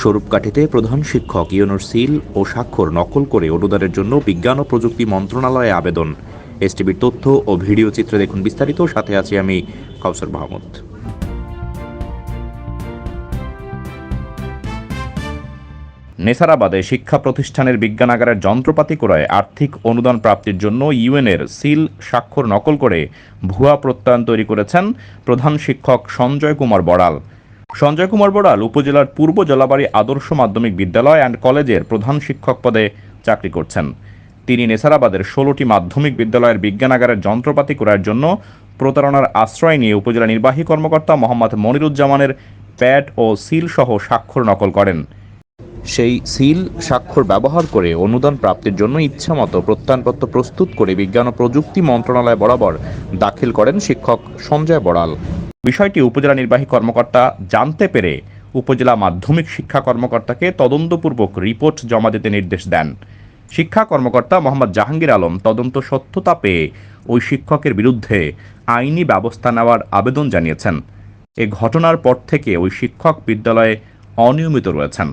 স্বরূপকাঠিতে প্রধান শিক্ষক ইউনুর সিল ও স্বাক্ষর নকল করে অনুদানের জন্য বিজ্ঞান ও প্রযুক্তি মন্ত্রণালয়ে আবেদন। এসটিভির তথ্য ও ভিডিও চিত্রে দেখুন বিস্তারিত। সাথে আছি আমি কাউসার মাহমুদ। নেসারাবাদে শিক্ষা প্রতিষ্ঠানের বিজ্ঞানাগারের যন্ত্রপাতি ক্রয়ে আর্থিক অনুদান প্রাপ্তির জন্য ইউএনের সিল স্বাক্ষর নকল করে ভুয়া প্রত্যয়ন তৈরি করেছেন প্রধান শিক্ষক সঞ্জয় কুমার বড়াল। সঞ্জয় কুমার বড়াল উপজেলার পূর্ব জলাবাড়ি আদর্শ মাধ্যমিক বিদ্যালয় অ্যান্ড কলেজের প্রধান শিক্ষক পদে চাকরি করছেন। তিনি নেসারাবাদের ষোলোটি মাধ্যমিক বিদ্যালয়ের বিজ্ঞানাগারের যন্ত্রপাতি ক্রয়ের জন্য প্রতারণার আশ্রয় নিয়ে উপজেলা নির্বাহী কর্মকর্তা মোহাম্মদ মনিরুজ্জামানের প্যাড ও সিল সহ স্বাক্ষর নকল করেন। সেই সিল স্বাক্ষর ব্যবহার করে অনুদান প্রাপ্তির জন্য ইচ্ছামতো প্রত্যয়নপত্র প্রস্তুত করে বিজ্ঞান ও প্রযুক্তি মন্ত্রণালয় বরাবর দাখিল করেন শিক্ষক সঞ্জয় বড়াল। বিষয়টি উপজেলা নির্বাহী কর্মকর্তা জানতে পেরে উপজেলা মাধ্যমিক শিক্ষা কর্মকর্তাকে তদন্তপূর্বক রিপোর্ট জমা দিতে নির্দেশ দেন। শিক্ষা কর্মকর্তা মোহাম্মদ জাহাঙ্গীর আলম তদন্ত সত্যতা পেয়ে ওই শিক্ষকের বিরুদ্ধে আইনি ব্যবস্থা নেওয়ার আবেদন জানিয়েছেন। এ ঘটনার পর থেকে ওই শিক্ষক বিদ্যালয়ে অনিয়মিত রয়েছেন।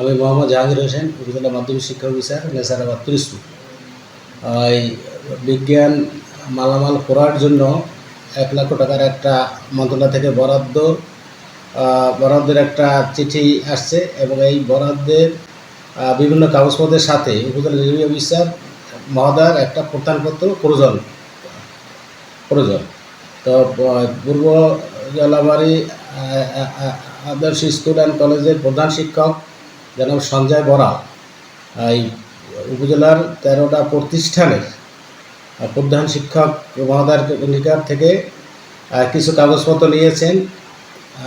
আমি মোহাম্মদ জাহাঙ্গীর হোসেন, উপজেলা মাধ্যমিক শিক্ষা অফিসার নেসারাবাদ এই বিজ্ঞান মালামাল করার জন্য এক লক্ষ টাকার একটা মন্ত্রণালয় থেকে বরাদ্দ বরাদ্দের একটা চিঠি আসছে এবং এই বরাদ্দের বিভিন্ন কাগজপত্রের সাথে উপজেলা নির্বাহী অফিসার মহোদয়ের একটা প্রত্যয়নপত্র, প্রয়োজন। প্রয়োজন। তো পূর্ব জলাবাড়ি আদর্শ স্কুল অ্যান্ড কলেজের প্রধান শিক্ষক জনাব সঞ্জয় বরা এই উপজেলার তেরোটা প্রতিষ্ঠানের প্রধান শিক্ষক মহোদয়ের নিকট থেকে কিছু কাগজপত্র নিয়েছেন।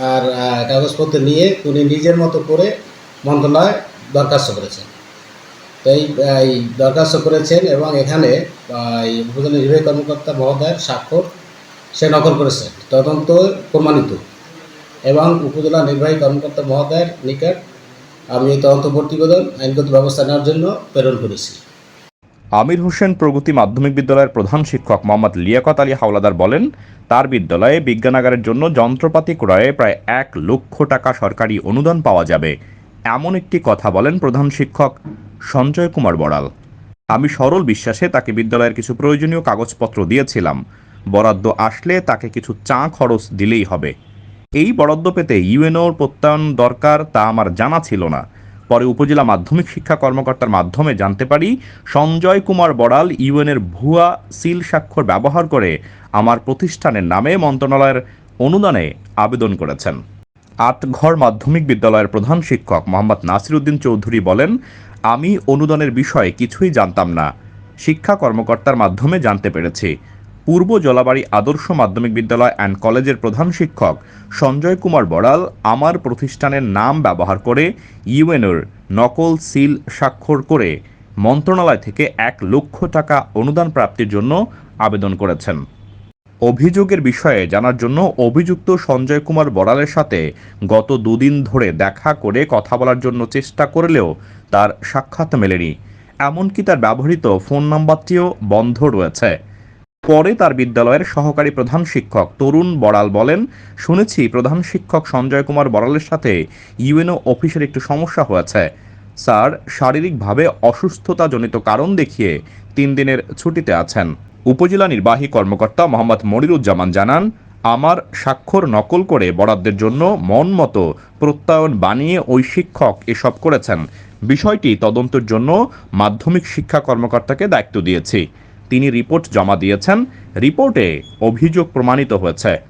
আর কাগজপত্র নিয়ে উনি নিজের মতো করে মন্ত্রণালয় দরখাস্ত করেছেন। তো এই দরখাস্ত করেছেন এবং এখানে এই উপজেলা নির্বাহী কর্মকর্তা মহোদয়ের স্বাক্ষর সে নকল করেছেন। তদন্ত প্রমাণিত। এবং উপজেলা নির্বাহী কর্মকর্তা মহোদয়ের নিকট আমি এই তদন্ত প্রতিবেদন, আইনগত ব্যবস্থা নেওয়ার জন্য প্রেরণ করেছি। আমির হোসেন প্রগতি মাধ্যমিক বিদ্যালয়ের প্রধান শিক্ষক মোহাম্মদ লিয়াকত আলী হাওলাদার বলেন, তার বিদ্যালয়ে বিজ্ঞানাগারের জন্য যন্ত্রপাতি ক্রয়ে প্রায় এক লক্ষ টাকা সরকারি অনুদান পাওয়া যাবে, এমন একটি কথা বলেন প্রধান শিক্ষক সঞ্জয় কুমার বড়াল আমি সরল বিশ্বাসে তাকে বিদ্যালয়ের কিছু প্রয়োজনীয় কাগজপত্র দিয়েছিলাম, বরাদ্দ আসলে তাকে কিছু চা খরচ দিলেই হবে। এই বরাদ্দ পেতে ইউএনওর প্রত্যয়ন দরকার তা আমার জানা ছিল না। পরে উপজেলা মাধ্যমিক শিক্ষা কর্মকর্তার মাধ্যমে জানতে পারি, সঞ্জয় কুমার বড়াল ইউএনের ভুয়া সিল স্বাক্ষর ব্যবহার করে আমার প্রতিষ্ঠানের নামে মন্ত্রণালয়ের অনুদানে আবেদন করেছেন। আটঘর মাধ্যমিক বিদ্যালয়ের প্রধান শিক্ষক মোহাম্মদ নাসিরুদ্দিন চৌধুরী বলেন, আমি অনুদানের বিষয়ে কিছুই জানতাম না। শিক্ষা কর্মকর্তার মাধ্যমে জানতে পেরেছি। পূর্ব জলাবাড়ি আদর্শ মাধ্যমিক বিদ্যালয় অ্যান্ড কলেজের প্রধান শিক্ষক সঞ্জয় কুমার বড়াল আমার প্রতিষ্ঠানের নাম ব্যবহার করে ইউএনওর নকল সিল স্বাক্ষর করে মন্ত্রণালয় থেকে এক লক্ষ টাকা অনুদান প্রাপ্তির জন্য আবেদন করেছেন। অভিযোগের বিষয়ে জানার জন্য অভিযুক্ত সঞ্জয় কুমার বড়ালের সাথে গত দুদিন ধরে দেখা করে কথা বলার জন্য চেষ্টা করলেও তার সাক্ষাৎ মেলেনি। এমনকি তার ব্যবহৃত ফোন নাম্বারটিও বন্ধ রয়েছে। পরে তার বিদ্যালয়ের সহকারী প্রধান শিক্ষক তরুণ বড়াল বলেন, শুনেছি প্রধান শিক্ষক সঞ্জয় কুমার বড়ালের সাথে ইউএনও অফিসের একটু সমস্যা হয়েছে। স্যার, শারীরিকভাবে অসুস্থতাজনিত কারণ দেখিয়ে তিন দিনের ছুটিতে আছেন। উপজেলা নির্বাহী কর্মকর্তা মোহাম্মদ মনিরুজ্জামান জানান, আমার স্বাক্ষর নকল করে বরাদ্দের জন্য মন মতো প্রত্যয়ন বানিয়ে ওই শিক্ষক এসব করেছেন। বিষয়টি তদন্তের জন্য মাধ্যমিক শিক্ষা কর্মকর্তাকে দায়িত্ব দিয়েছি। তিনি রিপোর্ট জমা দিয়েছেন। রিপোর্টে অভিযোগ প্রমাণিত হয়েছে।